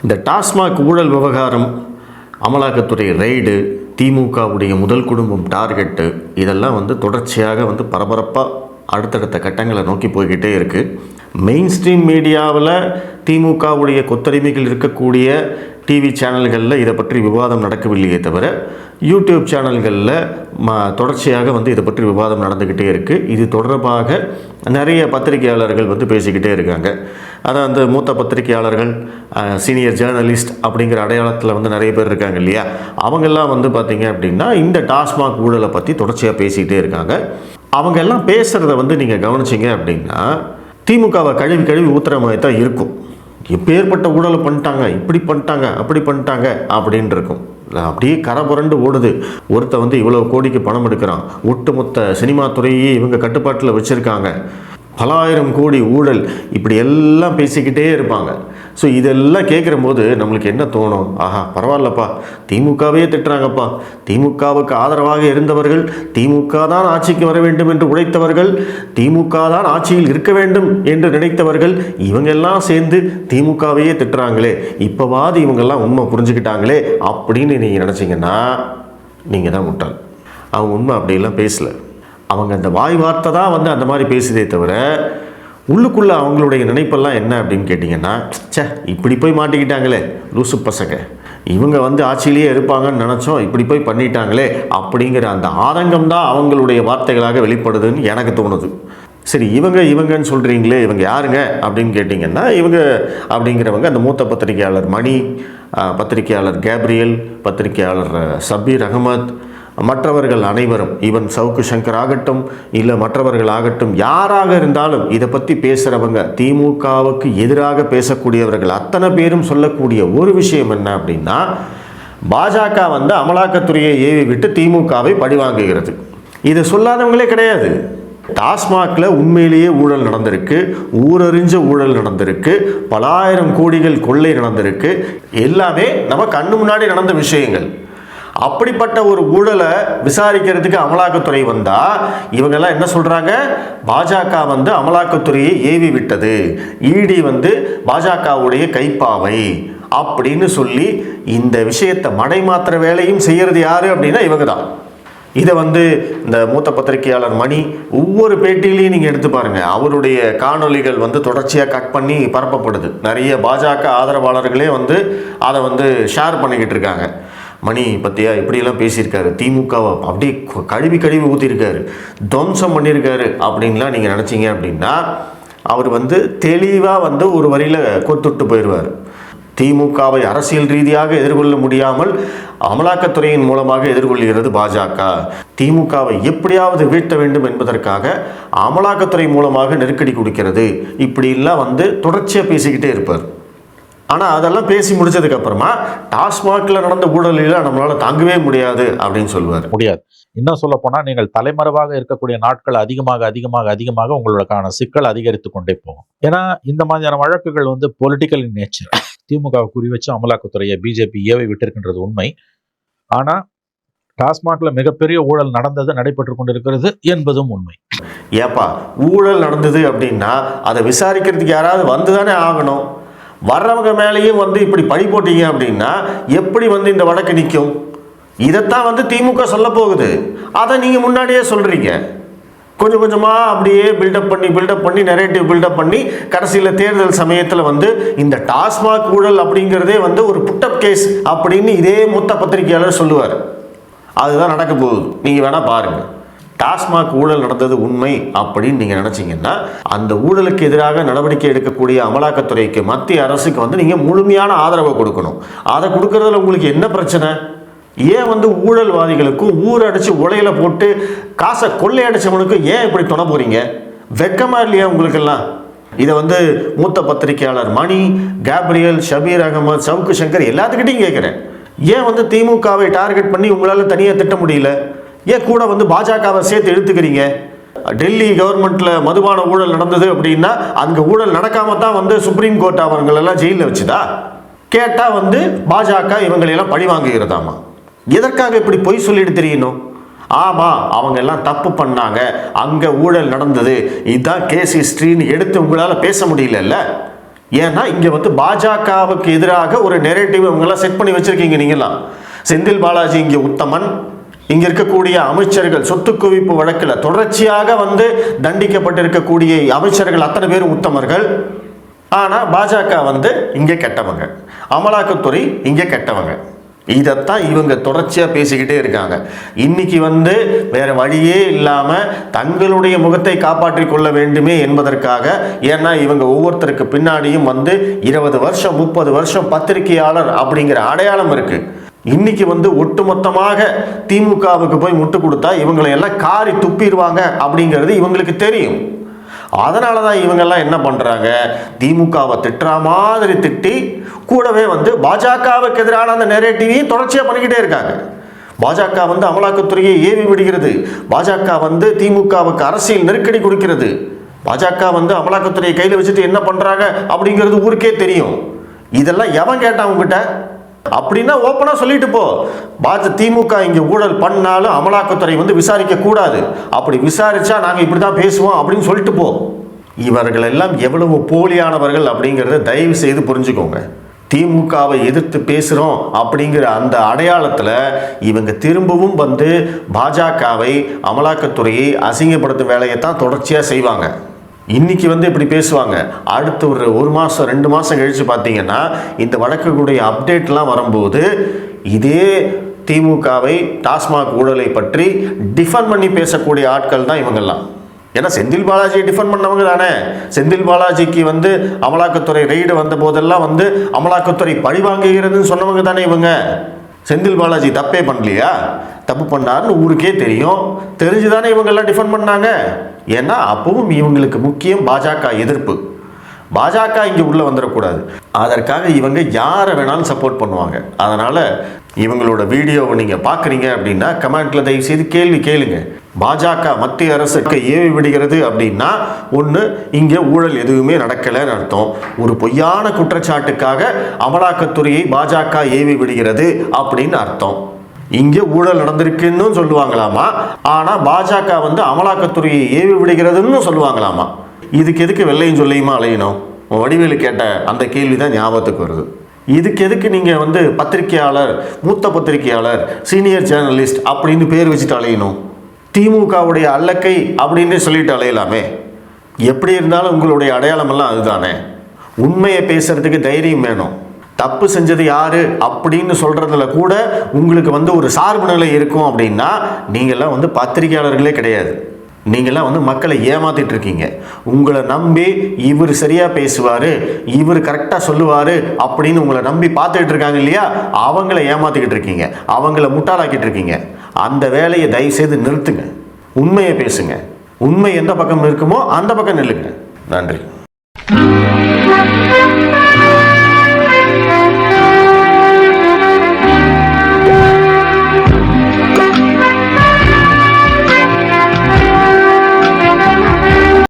இந்த டாஸ்மாக் ஊழல் விவகாரம் அமலாக்கத்துறை ரெய்டு திமுகவுடைய முதல் குடும்பம் டார்கெட்டு இதெல்லாம் வந்து தொடர்ச்சியாக வந்து பரபரப்பாக அடுத்தடுத்த கட்டங்களை நோக்கி போய்கிட்டே இருக்குது மெயின் ஸ்ட்ரீம் மீடியாவில் திமுகவுடைய கொத்தடிமைகள் இருக்கக்கூடிய டிவி சேனல்களில் இதை பற்றி விவாதம் நடக்கவில்லையே தவிர யூடியூப் சேனல்களில் ம தொடர்ச்சியாக வந்து இதை பற்றி விவாதம் நடந்துக்கிட்டே இருக்குது இது தொடர்பாக நிறைய பத்திரிகையாளர்கள் வந்து பேசிக்கிட்டே இருக்காங்க. அதான் மூத்த பத்திரிகையாளர்கள் சீனியர் ஜேர்னலிஸ்ட் அப்படிங்கிற அடையாளத்தில் வந்து நிறைய பேர் இருக்காங்க இல்லையா? அவங்கெல்லாம் வந்து பார்த்திங்க அப்படின்னா இந்த டாஸ்மாக் ஊழலை பற்றி தொடர்ச்சியாக பேசிக்கிட்டே இருக்காங்க. அவங்க எல்லாம் பேசுகிறத வந்து நீங்கள் கவனிச்சிங்க அப்படின்னா திமுகவை கழுவி கழுவி ஊத்துற மாதிரி தான் இருக்கும். எப்பேற்பட்ட ஊழலை பண்ணிட்டாங்க இப்படி பண்ணிட்டாங்க அப்படி பண்ணிட்டாங்க அப்படின்னு இருக்கும். அப்படியே கரை புரண்டு ஓடுது. ஒருத்த வந்து இவ்வளோ கோடிக்கு பணம் எடுக்கிறான். ஒட்டுமொத்த சினிமா துறையே இவங்க கட்டுப்பாட்டில் வச்சுருக்காங்க. பலாயிரம் கோடி ஊழல். இப்படி எல்லாம் பேசிக்கிட்டே இருப்பாங்க. ஸோ இதெல்லாம் கேட்குற போது நம்மளுக்கு என்ன தோணும்? ஆஹா பரவாயில்லப்பா. திமுகவே திட்டுறாங்கப்பா. திமுகவுக்கு ஆதரவாக இருந்தவர்கள் திமுக தான் ஆட்சிக்கு வர வேண்டும் என்று உழைத்தவர்கள் திமுக தான் ஆட்சியில் இருக்க வேண்டும் என்று நினைத்தவர்கள் இவங்கெல்லாம் சேர்ந்து திமுகவையே திட்டுறாங்களே. இப்போவாது இவங்கெல்லாம் உண்மை புரிஞ்சுக்கிட்டாங்களே அப்படின்னு நீங்கள் நினச்சிங்கன்னா நீங்கள் தான் முட்டாள். அவங்க உண்மை அப்படிலாம் பேசலை. அவங்க அந்த வாய் வார்த்தை தான் வந்து அந்த மாதிரி பேசுதே தவிர உள்ளுக்குள்ளே அவங்களுடைய நினைப்பெல்லாம் என்ன அப்படின்னு கேட்டிங்கன்னா ச்சே இப்படி போய் மாட்டிக்கிட்டாங்களே லூசு பசங்க. இவங்க வந்து ஆட்சியிலேயே இருப்பாங்கன்னு நினச்சோம் இப்படி போய் பண்ணிட்டாங்களே அப்படிங்கிற அந்த ஆதங்கம் தான் அவங்களுடைய வார்த்தைகளாக வெளிப்படுதுன்னு எனக்கு தோணுது. சரி இவங்க இவங்கன்னு சொல்கிறீங்களே இவங்க யாருங்க அப்படின்னு கேட்டிங்கன்னா இவங்க அப்படிங்கிறவங்க அந்த மூத்த பத்திரிகையாளர் மணி பத்திரிகையாளர் கேப்ரியல் பத்திரிகையாளர் சபீர் அகமத் மற்றவர்கள் அனைவரும் ஈவன் சவுக்கு சங்கர் ஆகட்டும் இல்லை மற்றவர்கள் ஆகட்டும் யாராக இருந்தாலும் இதை பற்றி பேசுகிறவங்க திமுகவுக்கு எதிராக பேசக்கூடியவர்கள் அத்தனை பேரும் சொல்லக்கூடிய ஒரு விஷயம் என்ன அப்படின்னா பாஜக வந்து அமலாக்கத்துறையை ஏவி விட்டு திமுகவை பழிவாங்குகிறது. இதை சொல்லாதவங்களே கிடையாது. டாஸ்மாகில் உண்மையிலேயே ஊழல் நடந்திருக்கு ஊரறிஞ்ச ஊழல் நடந்திருக்கு பலாயிரம் கோடிகள் கொள்ளை நடந்திருக்கு. எல்லாமே நம்ம கண்ணு முன்னாடி நடந்த விஷயங்கள். அப்படிப்பட்ட ஒரு ஊழலை விசாரிக்கிறதுக்கு அமலாக்கத்துறை வந்தா இவங்கெல்லாம் என்ன சொல்றாங்க? பாஜக வந்து அமலாக்கத்துறையை ஏவி விட்டது. இடி வந்து பாஜகவுடைய கைப்பாவை அப்படின்னு சொல்லி இந்த விஷயத்தை மடைமாத்திர வேலையும் செய்யறது யாரு அப்படின்னா இவங்க தான் இதை வந்து இந்த மூத்த பத்திரிகையாளர் மணி ஒவ்வொரு பேட்டியிலையும் நீங்கள் எடுத்து பாருங்கள் அவருடைய காணொளிகள் வந்து தொடர்ச்சியாக கட் பண்ணி பரப்பப்படுது. நிறைய பாஜக ஆதரவாளர்களே வந்து அதை வந்து ஷேர் பண்ணிக்கிட்டு இருக்காங்க. மணி பற்றியா இப்படியெல்லாம் பேசியிருக்காரு. திமுகவை அப்படியே கழுவி கழுவி ஊற்றிருக்காரு துவம்சம் பண்ணியிருக்காரு அப்படின்லாம் நீங்கள் நினச்சிங்க அப்படின்னா அவர் வந்து தெளிவாக வந்து ஒரு வரியில் கொத்துட்டு போயிடுவார் திமுகவை அரசியல் ரீதியாக எதிர்கொள்ள முடியாமல் அமலாக்கத்துறையின் மூலமாக எதிர்கொள்கிறது பாஜக. திமுகவை எப்படியாவது வீழ்த்த வேண்டும் என்பதற்காக அமலாக்கத்துறை மூலமாக நெருக்கடி கொடுக்கிறது. இப்படிலாம் வந்து தொடர்ச்சியாக பேசிக்கிட்டே இருப்பார். ஆனால் அதெல்லாம் பேசி முடிச்சதுக்கு அப்புறமா டாஸ்மாகில் நடந்த ஊழலில் நம்மளால் தாங்கவே முடியாது அப்படின்னு சொல்லுவார். முடியாது. இன்னும் சொல்ல போனா நீங்கள் தலைமறைவாக இருக்கக்கூடிய நாட்கள் அதிகமாக அதிகமாக அதிகமாக உங்களுக்கான சிக்கல் அதிகரித்து கொண்டே போகும். ஏன்னா இந்த மாதிரியான வழக்குகள் வந்து பொலிட்டிக்கல் நேச்சர் திமுக குறி வச்சு அமலாக்கத்துறையை பிஜேபி ஏவை விட்டிருக்கின்றது உண்மை. ஆனா டாஸ்மாக்ல மிகப்பெரிய ஊழல் நடந்தது நடைபெற்று கொண்டிருக்கிறது என்பதும் உண்மை. ஏப்பா ஊழல் நடந்தது அப்படின்னா அதை விசாரிக்கிறதுக்கு யாராவது வந்து தானே ஆகணும்? வர்றவங்க மேலேயும் வந்து இப்படி பழி போட்டீங்க அப்படின்னா எப்படி வந்து இந்த வழக்கு நிற்கும்? இதைத்தான் வந்து திமுக சொல்ல போகுது. அதை நீங்கள் முன்னாடியே சொல்கிறீங்க கொஞ்சம் கொஞ்சமாக அப்படியே பில்டப் பண்ணி பில்டப் பண்ணி நெரேட்டிவ் பில்டப் பண்ணி கடைசியில் தேர்தல் சமயத்தில் வந்து இந்த டாஸ்மாக் ஊழல் அப்படிங்கிறதே வந்து ஒரு புட்டப் கேஸ் அப்படின்னு இதே மூத்த பத்திரிகையாளர் சொல்லுவார். அதுதான் நடக்க போகுது. நீங்கள் வேணால் பாருங்கள் டாஸ்மாக் ஊழல் நடந்தது உண்மை அப்படின்னு நீங்கள் நினச்சிங்கன்னா அந்த ஊழலுக்கு எதிராக நடவடிக்கை எடுக்கக்கூடிய அமலாக்கத்துறைக்கு மத்திய அரசுக்கு வந்து நீங்கள் முழுமையான ஆதரவை கொடுக்கணும். அதை கொடுக்கறதுல உங்களுக்கு என்ன பிரச்சனை? ஏன் வந்து ஊழல்வாதிகளுக்கும் ஊரடிச்சு உலையில போட்டு காசை கொள்ளையடிச்சவனுக்கும் ஏன் இப்படி துணை போகிறீங்க வெக்கமாக இல்லையா உங்களுக்கெல்லாம்? இதை வந்து மூத்த பத்திரிகையாளர் மணி கேப்ரியல் ஷபீர் அகமது சவுக்கு சங்கர் எல்லாத்துக்கிட்டையும் கேட்குறேன். ஏன் வந்து திமுகவை டார்கெட் பண்ணி உங்களால் தனியாக திட்ட முடியல? ஏன் கூட வந்து பாஜகவை சேர்த்து எடுத்துக்கிறீங்க டெல்லி கவர்மெண்ட்ல மதுபான ஊழல் நடந்தது அப்படின்னா அங்கே ஊழல் நடக்காம தான் வந்து சுப்ரீம் கோர்ட் அவங்களெல்லாம் ஜெயிலில் வச்சுதா? கேட்டால் வந்து பாஜக இவங்களையெல்லாம் பழி வாங்குகிறதாமா? எதற்காக இப்படி பொய் சொல்லிட்டு தெரியணும் ஆமாம் அவங்க எல்லாம் தப்பு பண்ணாங்க. அங்கே ஊழல் நடந்தது. இதுதான் கேஸ் ஹிஸ்ட்ரின்னு எடுத்து உங்களால் பேச முடியலல்ல? ஏன்னா இங்கே வந்து பாஜகவுக்கு எதிராக ஒரு நெரேட்டிவ் இவங்கெல்லாம் செட் பண்ணி வச்சுருக்கீங்க நீங்களாம் செந்தில் பாலாஜி இங்கே உத்தமன். இங்க இருக்கக்கூடிய அமைச்சர்கள் சொத்து குவிப்பு வழக்கில் தொடர்ச்சியாக வந்து தண்டிக்கப்பட்டிருக்கக்கூடிய அமைச்சர்கள் அத்தனை பேரும் உத்தமர்கள். ஆனா பாஜக வந்து இங்க கெட்டவங்க. அமலாக்கத்துறை இங்க கெட்டவங்க. இதைத்தான் இவங்க தொடர்ச்சியாக பேசிக்கிட்டே இருக்காங்க. இன்னைக்கு வந்து வேற வழியே இல்லாமல் தங்களுடைய முகத்தை காப்பாற்றிக் கொள்ள வேண்டுமே என்பதற்காக ஏன்னா இவங்க ஒவ்வொருத்தருக்கு பின்னாடியும் வந்து இருபது வருஷம் முப்பது வருஷம் பத்திரிகையாளர் அப்படிங்கிற அடையாளம் இருக்குது இன்னைக்கு வந்து ஒட்டுமொத்தமாக திமுகவுக்கு போய் முட்டு கொடுத்தா இவங்களை எல்லாம் காரி துப்பிடுவாங்க அப்படிங்கிறது இவங்களுக்கு தெரியும். அதனால தான் இவங்கெல்லாம் என்ன பண்ணுறாங்க திமுகவை திட்டுற மாதிரி திட்டி கூடவே வந்து பாஜகவுக்கு எதிரான அந்த நெரேட்டிவையும் தொடர்ச்சியாக பண்ணிக்கிட்டே இருக்காங்க. பாஜக வந்து அமலாக்கத்துறையை ஏவி விடுகிறது. பாஜக வந்து திமுகவுக்கு அரசியல் நெருக்கடி கொடுக்கிறது. பாஜக வந்து அமலாக்கத்துறையை கையில் வச்சுட்டு என்ன பண்ணுறாங்க அப்படிங்கிறது ஊருக்கே தெரியும். இதெல்லாம் எவன் கேட்டான் உங்ககிட்ட அப்படின்னா ஓப்பனாக சொல்லிட்டு போ. பாஜ திமுக இங்கே ஊழல் பண்ணாலும் அமலாக்கத்துறை வந்து விசாரிக்க கூடாது. அப்படி விசாரிச்சா நாங்கள் இப்படி தான் பேசுவோம் அப்படின்னு சொல்லிட்டு போ. இவர்கள் எல்லாம் எவ்வளவு போலியானவர்கள் அப்படிங்கிறத தயவு செய்து புரிஞ்சுக்கோங்க. திமுகவை எதிர்த்து பேசுகிறோம் அப்படிங்கிற அந்த அடையாளத்தில் இவங்க திரும்பவும் வந்து பாஜகவை அமலாக்கத்துறையை அசிங்கப்படுத்தும் வேலையை தான் தொடர்ச்சியாக செய்வாங்க. இன்றைக்கி வந்து இப்படி பேசுவாங்க. அடுத்து ஒரு ஒரு மாதம் ரெண்டு மாதம் கழித்து பார்த்தீங்கன்னா இந்த வழக்குகளுடைய அப்டேட்லாம் வரும்போது இதே திமுகவை டாஸ்மாக் ஊழலை பற்றி டிஃபன் பண்ணி பேசக்கூடிய ஆட்கள் தான் இவங்கெல்லாம். ஏன்னா செந்தில் பாலாஜியை டிஃபன் பண்ணவங்க தானே. செந்தில் பாலாஜிக்கு வந்து அமலாக்கத்துறை ரெய்டு வந்த போதெல்லாம் வந்து அமலாக்கத்துறை பழி வாங்குகிறதுன்னு சொன்னவங்க தானே இவங்க. செந்தில் பாலாஜி தப்பே பண்ணலையா? தப்பு பண்ணாருன்னு ஊருக்கே தெரியும். தெரிஞ்சு தானே இவங்கெல்லாம் டிஃபன் பண்ணாங்க. ஏன்னா அப்பவும் இவங்களுக்கு முக்கியம் பாஜக எதிர்ப்பு. பாஜக இங்கே உள்ளே வந்துடக்கூடாது. அதற்காக இவங்க யாரை வேணாலும் சப்போர்ட் பண்ணுவாங்க. அதனால் இவங்களோட வீடியோவை நீங்கள் பார்க்குறீங்க அப்படின்னா கமெண்ட்டில் தயவு செய்து கேள்வி கேளுங்கள் பாஜக மத்திய அரசுக்கு ஏவி விடுகிறது அப்படின்னா ஒன்று இங்கே ஊழல் எதுவுமே நடக்கலைன்னு அர்த்தம். ஒரு பொய்யான குற்றச்சாட்டுக்காக அமலாக்கத்துறையை பாஜக ஏவி விடுகிறது அப்படின்னு அர்த்தம். இங்கே ஊழல் நடந்திருக்குன்னு சொல்லுவாங்களாமா? ஆனால் பாஜக வந்து அமலாக்கத்துறையை ஏவி விடுகிறதுன்னு சொல்லுவாங்களாமா? இதுக்கு எதுக்கு வெள்ளையும் சொல்லியுமா அலையணும்? உன் வடிவேலு கேட்ட அந்த கேள்வி தான் ஞாபகத்துக்கு வருது. இதுக்கு எதுக்கு நீங்கள் வந்து பத்திரிகையாளர் மூத்த பத்திரிகையாளர் சீனியர் ஜேர்னலிஸ்ட் அப்படின்னு பேர் வச்சுட்டு அலையணும்? திமுகவுடைய அல்லக்கை அப்படின்னு சொல்லிட்டு அலையலாமே. எப்படி இருந்தாலும் உங்களுடைய அடையாளமெல்லாம் அதுதானே. உண்மையை பேசுறதுக்கு தைரியம் வேணும். தப்பு செஞ்சது யாரு அப்படின்னு சொல்றதுல கூட உங்களுக்கு வந்து ஒரு சார்பு நிலை இருக்கும் அப்படின்னா நீங்கள்லாம் வந்து பத்திரிகையாளர்களே கிடையாது. நீங்கள்லாம் வந்து மக்களை ஏமாத்திட்டு இருக்கீங்க. உங்களை நம்பி இவர் சரியாக பேசுவார் இவர் கரெக்டாக சொல்லுவார் அப்படின்னு உங்களை நம்பி பார்த்துக்கிட்டு இருக்காங்க இல்லையா? அவங்கள ஏமாத்திக்கிட்டு இருக்கீங்க. அவங்கள முட்டாளாக்கிட்டு இருக்கீங்க. அந்த வேலையை தயவு செய்து நிறுத்துங்க. உண்மையை பேசுங்க. உண்மை எந்த பக்கம் இருக்குமோ அந்த பக்கம் நில்லுங்க. நன்றி.